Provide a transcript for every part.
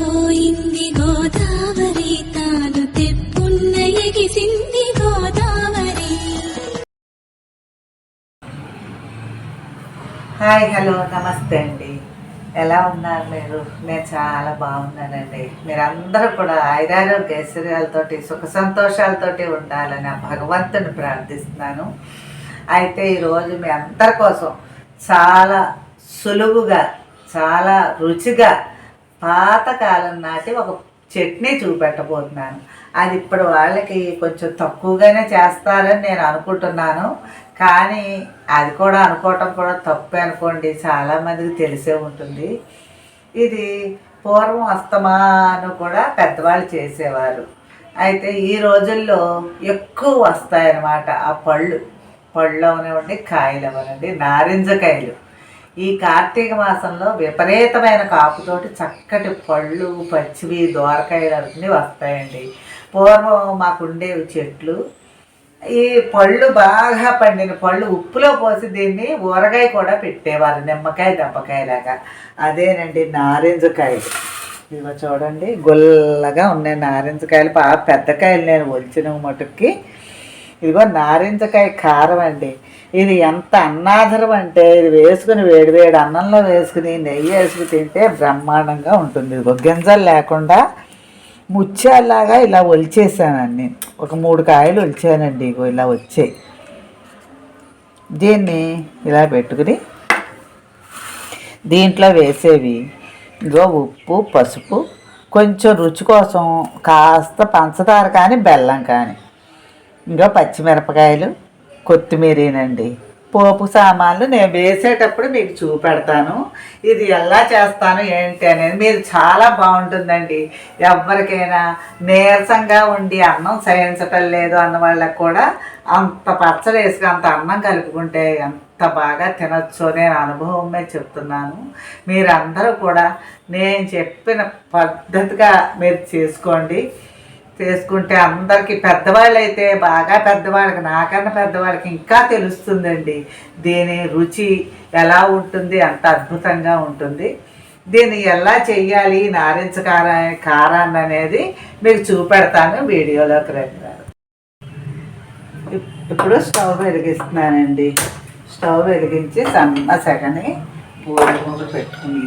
పోయింది గోదావరి తాను తెప్పున్న ఎగిసింది గోదావరి హాయ్ హలో నమస్తే అండి. ఎలా ఉన్నారు మీరు? నేను చాలా బాగున్నానండి. మీరందరూ కూడా ఐరారోగ్య ఐశ్వర్యాలతోటి సుఖ సంతోషాలతోటి ఉండాలని భగవంతుని ప్రార్థిస్తున్నాను. అయితే ఈరోజు మీ అందరి కోసం చాలా సులువుగా చాలా రుచిగా పాతకాలం నాటి ఒక చట్నీ చూపెట్టబోతున్నాను. అది ఇప్పుడు వాళ్ళకి కొంచెం తక్కువగానే చేస్తారని నేను అనుకుంటున్నాను. కానీ అది కూడా అనుకోవటం కూడా తప్పే అనుకోండి. చాలామందికి తెలిసే ఉంటుంది. ఇది పూర్వం అస్తమాను కూడా పెద్దవాళ్ళు చేసేవారు. అయితే ఈ రోజుల్లో ఎక్కువ వస్తాయన్నమాట ఆ పళ్ళు. పళ్ళు అవనివ్వండి కాయలు అవనండి నారింజకాయలు ఈ కార్తీక మాసంలో విపరీతమైన కాపుతోటి చక్కటి పళ్ళు పచ్చివి దోరకాయలు అవన్నీ వస్తాయండి. పూర్వం మాకుండేవి చెట్లు. ఈ పళ్ళు బాగా పండిన పళ్ళు ఉప్పులో పోసి దీన్ని ఊరగాయ కూడా పెట్టేవారు నిమ్మకాయ దెబ్బకాయలాగా అదేనండి నారింజకాయలు. ఇదిగో చూడండి గుల్లగా ఉన్నాయి నారింజకాయలు. బాగా పెద్ద కాయలు నేను ఒలిచిన మటుక్కి. ఇదిగో నారింజకాయ కారం అండి. ఇది ఎంత అన్నాదరం అంటే ఇది వేసుకుని వేడి వేడి అన్నంలో వేసుకుని నెయ్యి వేసుకుని తింటే బ్రహ్మాండంగా ఉంటుంది. గొగ్గింజలు గింజలు లేకుండా ముత్యాలాగా ఇలా ఒలిచేసానండి ఒక మూడు కాయలు ఒలిచానండి ఇగో ఇలా వచ్చాయి. దీన్ని ఇలా పెట్టుకుని దీంట్లో వేసేవి ఇగో ఉప్పు పసుపు కొంచెం రుచి కోసం కాస్త పంచదార కానీ బెల్లం కానీ. ఇంకా పచ్చిమిరపకాయలు కొత్తిమీరేనండి. పోపు సామాన్లు నేను వేసేటప్పుడు మీకు చూపెడతాను. ఇది ఎలా చేస్తాను ఏంటి అనేది మీరు చాలా బాగుంటుందండి. ఎవరికైనా నీరసంగా ఉండి అన్నం సహించటం లేదు అన్న వాళ్ళకి కూడా అంత పచ్చడి వేసుకుని అంత అన్నం కలుపుకుంటే ఎంత బాగా తినొచ్చో నేను అనుభవమే చెప్తున్నాను. మీరందరూ కూడా నేను చెప్పిన పద్ధతిగా మీరు చేసుకోండి. చేసుకుంటే అందరికీ పెద్దవాళ్ళు అయితే బాగా పెద్దవాళ్ళకి నాకన్నా పెద్దవాళ్ళకి ఇంకా తెలుస్తుందండి. దీని రుచి ఎలా ఉంటుంది అంత అద్భుతంగా ఉంటుంది. దీన్ని ఎలా చెయ్యాలి నారింజ కార కారాన్ని అనేది మీకు చూపెడతాను వీడియోలోకి రండి ఇప్పుడు స్టవ్ వెలిగిస్తున్నానండి. స్టవ్ వెలిగించి సన్న సెగని బూరెల ముగ్గురు పెట్టుకుని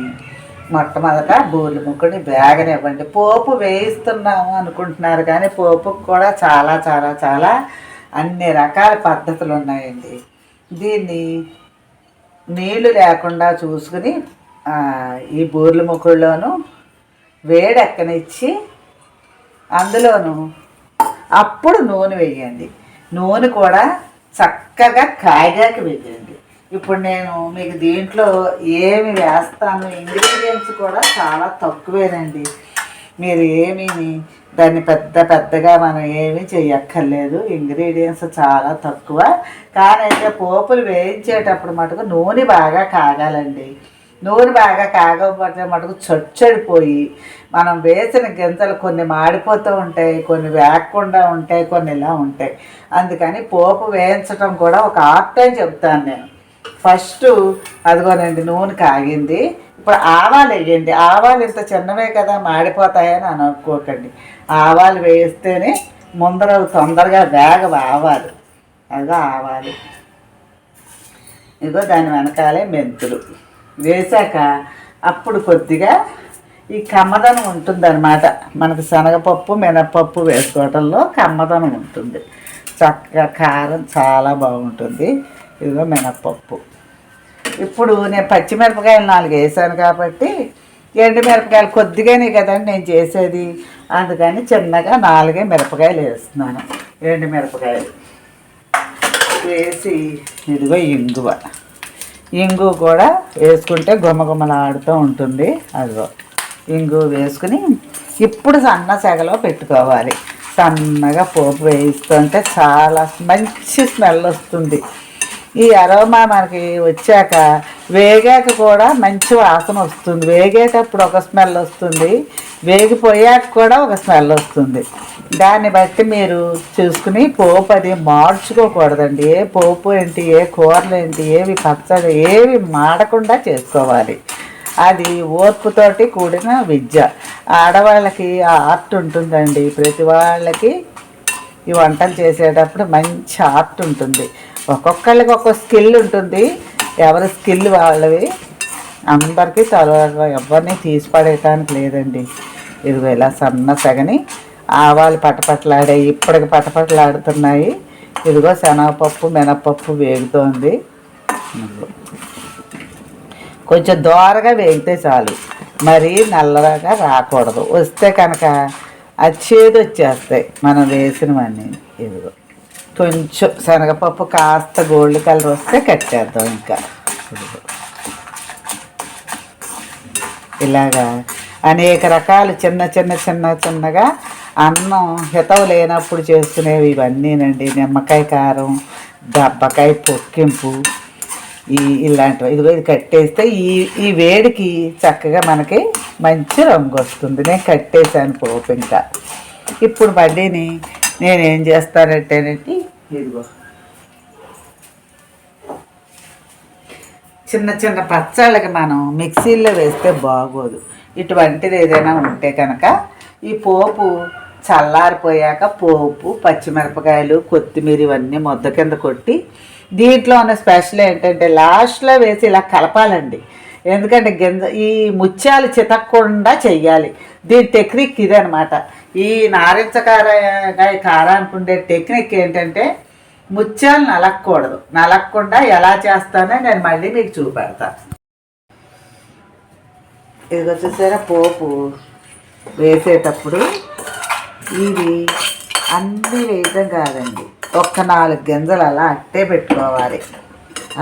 మొట్టమొదట బూరెల ముగ్గుని వేగనివ్వండి పోపు వేయిస్తున్నాము అనుకుంటున్నారు కానీ పోపుకు కూడా చాలా చాలా చాలా అన్ని రకాల పద్ధతులు ఉన్నాయండి. దీన్ని నీళ్ళు లేకుండా చూసుకుని ఈ బూరెల ముక్కుల్లోనూ వేడెక్కనిచ్చి అందులోను అప్పుడు నూనె వేయండి. నూనె కూడా చక్కగా కాయగాకి వేయండి. ఇప్పుడు నేను మీకు దీంట్లో ఏమి వేస్తాను ఇంగ్రీడియంట్స్ కూడా చాలా తక్కువేనండి. మీరు ఏమీ దాన్ని పెద్ద పెద్దగా మనం ఏమీ చేయక్కర్లేదు ఇంగ్రీడియంట్స్ చాలా తక్కువ. కానీ అయితే పోపులు వేయించేటప్పుడు మటుకు నూనె బాగా కాగాలండి. నూనె బాగా కాగకపోతే మటుకు చొచ్చడిపోయి మనం వేసిన గింజలు కొన్ని మాడిపోతూ ఉంటాయి కొన్ని వేగకుండా ఉంటాయి కొన్ని ఇలా ఉంటాయి. అందుకని పోపు వేయించడం కూడా ఒక ఆర్ట్ అని చెప్తాను నేను. ఫస్ట్ అదిగోనండి నూనె కాగింది. ఇప్పుడు ఆవాలు వేయండి. ఆవాలు ఇంత చిన్నవే కదా మాడిపోతాయని అనుకోకండి. ఆవాలు వేస్తేనే ముందర తొందరగా వేగవు ఆవాలు. అదిగో ఆవాలు. ఇదిగో దాని వెనకాలే మెంతులు. వేశాక అప్పుడు కొద్దిగా ఈ కమ్మదనం ఉంటుందన్నమాట. మనకు శనగపప్పు మినపప్పు వేసుకోవటంలో కమ్మదనం ఉంటుంది. చక్కగా కారం చాలా బాగుంటుంది. ఇదిగో మినపప్పు ఇప్పుడు నేను పచ్చిమిరపకాయలు నాలుగు వేసాను కాబట్టి ఎండుమిరపకాయలు కొద్దిగానే కదండి నేను చేసేది. అందుకని చిన్నగా నాలుగే మిరపకాయలు వేస్తున్నాను ఎండుమిరపకాయలు వేసి ఇదిగో ఇంగువ. ఇంగు కూడా వేసుకుంటే గుమగుమలాడుతూ ఉంటుంది. అదిగో ఇంగు వేసుకుని ఇప్పుడు సన్న సెగలో పెట్టుకోవాలి. సన్నగా పోపు వేయిస్తుంటే చాలా మంచి స్మెల్ వస్తుంది. ఈ అరోమా మనకి వచ్చాక వేగాక కూడా మంచి వాసన వస్తుంది. వేగేటప్పుడు ఒక స్మెల్ వస్తుంది. వేగిపోయాక కూడా ఒక స్మెల్ వస్తుంది. దాన్ని బట్టి మీరు చూసుకుని పోపు అది మార్చుకోకూడదండి. ఏ పోపు ఏంటి ఏ కూరలు ఏంటి ఏవి పచ్చడి ఏవి మాడకుండా చేసుకోవాలి. అది ఓర్పుతోటి కూడిన విద్య. ఆడవాళ్ళకి ఆ ఆర్ట్ ఉంటుందండి. ప్రతి వాళ్ళకి ఈ వంటలు చేసేటప్పుడు మంచి ఆర్ట్ ఉంటుంది. ఒక్కొక్కళ్ళకి ఒక్కొక్క స్కిల్ ఉంటుంది. ఎవరి స్కిల్ వాళ్ళవి. అందరికీ తర్వాత ఎవరిని తీసి పడేయటానికి లేదండి. ఇదిగో ఇలా సన్న సగని ఆవాలు పటపటలాడే ఇప్పటికి పటపటలాడుతున్నాయి. ఇదిగో శనగపప్పు మినపప్పు వేగుతోంది. కొంచెం దోరగా వేగితే చాలు. మరీ నల్లగా రాకూడదు. వస్తే కనుక అది చేదు వచ్చేస్తాయి మనం వేసినవన్నీ. ఇదిగో. కొంచెం శనగపప్పు కాస్త గోల్డ్ కలర్ వస్తే కట్టేద్దాం ఇంకా. ఇలాగా అనేక రకాలు చిన్న చిన్న చిన్న చిన్నగా అన్నం హితవు లేనప్పుడు చేసుకునేవి ఇవన్నీనండి. నిమ్మకాయ కారం దబ్బకాయ పొక్కింపు ఈ ఇలాంటివి. ఇదిగో ఇది కట్టేస్తే ఈ ఈ వేడికి చక్కగా మనకి మంచి రంగు వస్తుంది. నేను కట్టేశాను పోపు ఇంకా. ఇప్పుడు బండిని నేనేం చేస్తానంటేనండి ఇదిగో. చిన్న చిన్న పచ్చళ్ళకి మనం మిక్సీలో వేస్తే బాగోదు. ఇటువంటిది ఏదైనా ఉంటే కనుక ఈ పోపు చల్లారిపోయాక పోపు పచ్చిమిరపకాయలు కొత్తిమీర ఇవన్నీ ముద్ద కింద కొట్టి దీంట్లో ఉన్న స్పెషల్ ఏంటంటే లాస్ట్లో వేసి ఇలా కలపాలండి. ఎందుకంటే గింజ ఈ ముత్యాలు చితక్కుండా చెయ్యాలి. దీని టెక్నిక్ ఇదనమాట ఈ నారింజ కారకాయ కారానికి ఉండే టెక్నిక్ ఏంటంటే ముత్యాలు నలక్కూడదు. నలక్కుండా ఎలా చేస్తానో నేను మళ్ళీ మీకు చూపెడతాను ఇదిగో చూసారా పోపు వేసేటప్పుడు ఇది అన్నీ వేయటం కాదండి. ఒక్క నాలుగు గింజలు అలా అట్టే పెట్టుకోవాలి.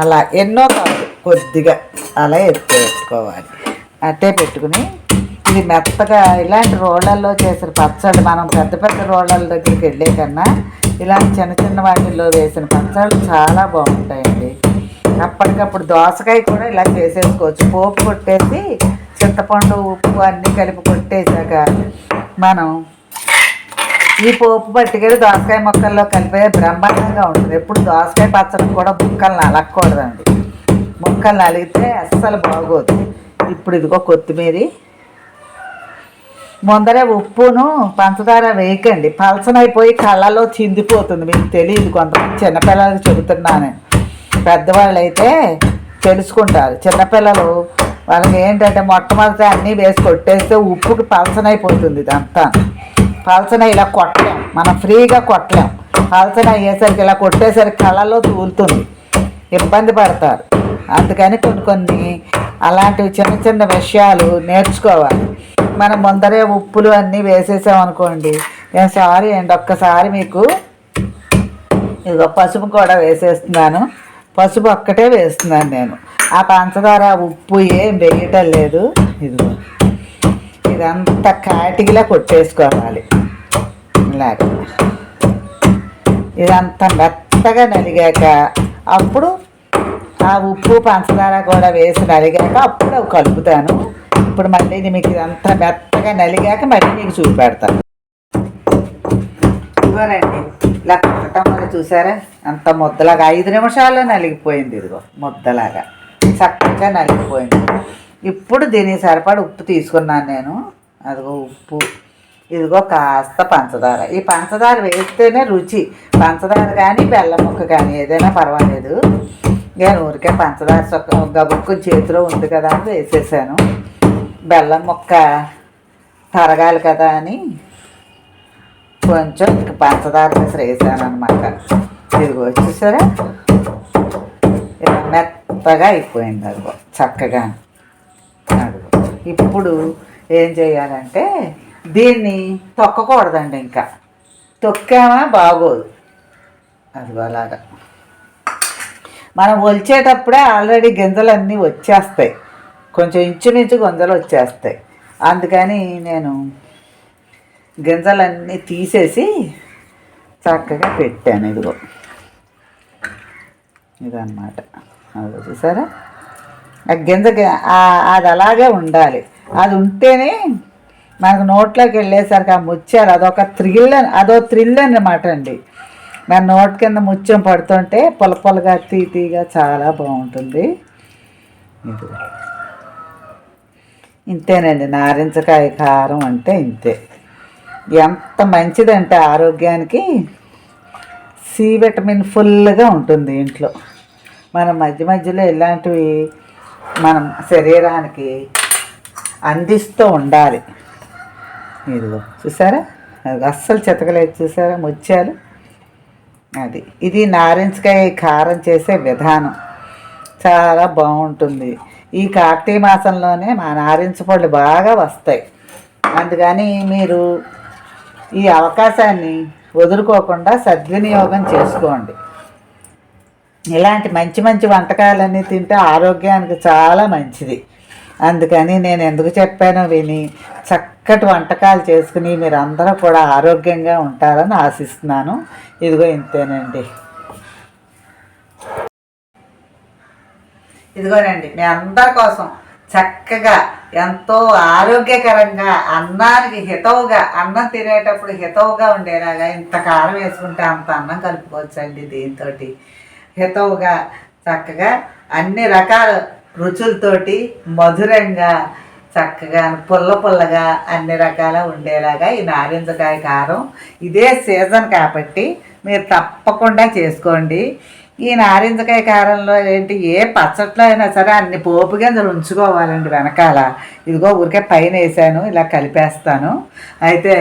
అలా ఎన్నో కాదు కొద్దిగా అలా ఎత్తు పెట్టుకోవాలి అట్టే పెట్టుకుని ఇది మెత్తగా ఇలాంటి రోళ్ళల్లో చేసిన పచ్చడి మనం పెద్ద పెద్ద రోళ్ళ దగ్గరికి వెళ్ళే కన్నా ఇలాంటి చిన్న చిన్న వాటిల్లో వేసిన పచ్చళ్ళు చాలా బాగుంటాయండి. అప్పటికప్పుడు దోసకాయ కూడా ఇలా చేసేసుకోవచ్చు. పోపు కొట్టేసి చింతపండు ఉప్పు అన్నీ కలిపి కొట్టేశాక మనం ఈ పోపు పట్టుకెళ్ళి దోసకాయ ముక్కల్లో కలిపే బ్రహ్మాండంగా ఉంటుంది. ఎప్పుడు దోసకాయ పచ్చడి కూడా ముక్కలు నలగకూడదండి ముక్కలు నలిగితే అస్సలు బాగోదు. ఇప్పుడు ఇదిగో కొత్తిమీర ముందరే ఉప్పును పంచదార వేయకండి. పలసనైపోయి కళ్ళలో చిందిపోతుంది. మీకు తెలియదు కొంతమంది చిన్నపిల్లలకి చెబుతున్నాను. పెద్దవాళ్ళు అయితే తెలుసుకుంటారు. చిన్నపిల్లలు వాళ్ళకి ఏంటంటే మొట్టమొదటి అన్నీ వేసి కొట్టేస్తే ఉప్పుకి పలసనైపోతుంది ఇదంతా. పలసన ఇలా కొట్టలేం. మనం ఫ్రీగా కొట్టలేం. పలసన అయ్యేసరికి ఇలా కొట్టేసరికి కళ్ళలో తూలుతుంది. ఇబ్బంది పడతారు. అందుకని కొన్ని కొన్ని అలాంటివి చిన్న చిన్న విషయాలు నేర్చుకోవాలి. మనం ముందరే ఉప్పులు అన్నీ వేసేసాం అనుకోండి. నేను సారీ అండి ఒక్కసారి మీకు ఇదిగో పసుపు కూడా వేసేస్తున్నాను. పసుపు ఒక్కటే వేస్తున్నాను నేను. ఆ పంచదార ఉప్పు ఏం వేయటం లేదు. ఇదిగో. ఇదంతా కాటికిలా కొట్టేసుకోవాలి. ఇలాగ. ఇదంతా మెత్తగా నలిగాక అప్పుడు ఆ ఉప్పు పంచదార కూడా వేసి నలిగాక అప్పుడు అవి కలుపుతాను. ఇప్పుడు మళ్ళీ ఇది మీకు ఇదంతా మెత్తగా నలిగాక మళ్ళీ మీకు చూపెడతాను ఇదిగోనండి ఇలా కొట్టడం వల్ల చూసారా? అంత ముద్దలాగా ఐదు నిమిషాల్లో నలిగిపోయింది ఇదిగో ముద్దలాగా. చక్కగా నలిగిపోయింది. ఇప్పుడు దీనికి సరిపడ ఉప్పు తీసుకున్నాను నేను. అదిగో ఉప్పు. ఇదిగో కాస్త పంచదార. ఈ పంచదార వేస్తేనే రుచి. పంచదార కానీ బెల్లం ముక్క కానీ ఏదైనా పర్వాలేదు. నేను ఊరికే పంచదార చొక్క గబుక్కు చేతిలో ఉంది కదా అని వేసేసాను. బెల్లం ముక్క తరగాలి కదా అని కొంచెం ఇంక పంచదార వేసానమాట వేసాను అనమాట వచ్చేసారా ఇలా మెత్తగా అయిపోయింది అదిగో చక్కగా. అదిగో ఇప్పుడు ఏం చేయాలంటే దీన్ని తొక్కకూడదండి ఇంకా. తొక్కామా బాగోదు. అదిగో అలాగా. మనం ఒలిచేటప్పుడే ఆల్రెడీ గింజలన్నీ వచ్చేస్తాయి. కొంచెం ఇంచుమించు గింజలు వచ్చేస్తాయి. అందుకని నేను గింజలన్నీ తీసేసి చక్కగా పెట్టాను. ఇదిగో. ఇదన్నమాట. అది చూసారా? ఆ గింజ అది అలాగే ఉండాలి. అది ఉంటేనే మనకు నోట్లోకి వెళ్ళేసరికి ఆ ముత్యాలు అదొక థ్రిల్ అని అదో థ్రిల్ అన్నమాట అండి. మన నోట్ కింద ముత్యం పడుతుంటే పొల పొలగా తీ తీగా చాలా బాగుంటుంది. ఇది ఇంతేనండి నారింజకాయ కారం అంటే ఇంతే. ఎంత మంచిదంటే ఆరోగ్యానికి సి విటమిన్ ఫుల్గా ఉంటుంది ఇంట్లో. మనం మధ్య మధ్యలో ఇలాంటివి మనం శరీరానికి అందిస్తూ ఉండాలి. ఇదిగో చూసారా? అది అస్సలు చెతకలేదు చూసారా? ముత్యాలు. అది ఇది నారింజకాయ కారం చేసే విధానం. చాలా బాగుంటుంది. ఈ కార్తీక మాసంలోనే మా నారింజ పళ్ళు బాగా వస్తాయి. అందుకని మీరు ఈ అవకాశాన్ని వదులుకోకుండా సద్వినియోగం చేసుకోండి. ఇలాంటి మంచి మంచి వంటకాలన్నీ తింటే ఆరోగ్యానికి చాలా మంచిది. అందుకని నేను ఎందుకు చెప్పానో విని చక్కటి వంటకాలు చేసుకుని మీరు అందరూ కూడా ఆరోగ్యంగా ఉంటారని ఆశిస్తున్నాను. ఇదిగో ఇంతేనండి. ఇదిగోనండి మీ అందరి కోసం చక్కగా ఎంతో ఆరోగ్యకరంగా అన్నానికి హితవుగా అన్నం తినేటప్పుడు హితవుగా ఉండేలాగా ఇంత కారం వేసుకుంటే అంత అన్నం కలుపుకోవచ్చండి దీంతో హితవుగా చక్కగా అన్ని రకాల రుచులతోటి మధురంగా చక్కగా పుల్ల పుల్లగా అన్ని రకాల ఉండేలాగా ఈ నారింజకాయ కారం ఇదే సీజన్ కాబట్టి మీరు తప్పకుండా చేసుకోండి. ఈ నారింజకాయ కారంలో ఏంటి ఏ పచ్చట్లో అయినా సరే అన్ని పోపు గింజలు ఉంచుకోవాలండి వెనకాల. ఇదిగో ఊరికే పైన వేసాను ఇలా కలిపేస్తాను. అయితే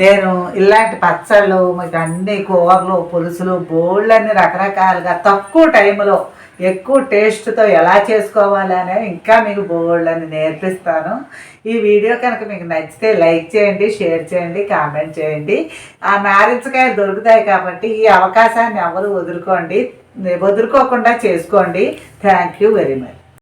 నేను ఇలాంటి పచ్చళ్ళు మీకు అన్ని కూరలు పులుసులు బోళ్ళన్ని రకరకాలుగా తక్కువ టైంలో ఎక్కువ టేస్ట్తో ఎలా చేసుకోవాలని ఇంకా మీకు బోళ్ళని నేర్పిస్తాను. ఈ వీడియో కనుక మీకు నచ్చితే లైక్ చేయండి షేర్ చేయండి కామెంట్ చేయండి. ఆ నారింజకాయలు దొరుకుతాయి కాబట్టి ఈ అవకాశాన్ని ఎవరు వదులుకోండి. వదులుకోకుండా చేసుకోండి. Thank you very much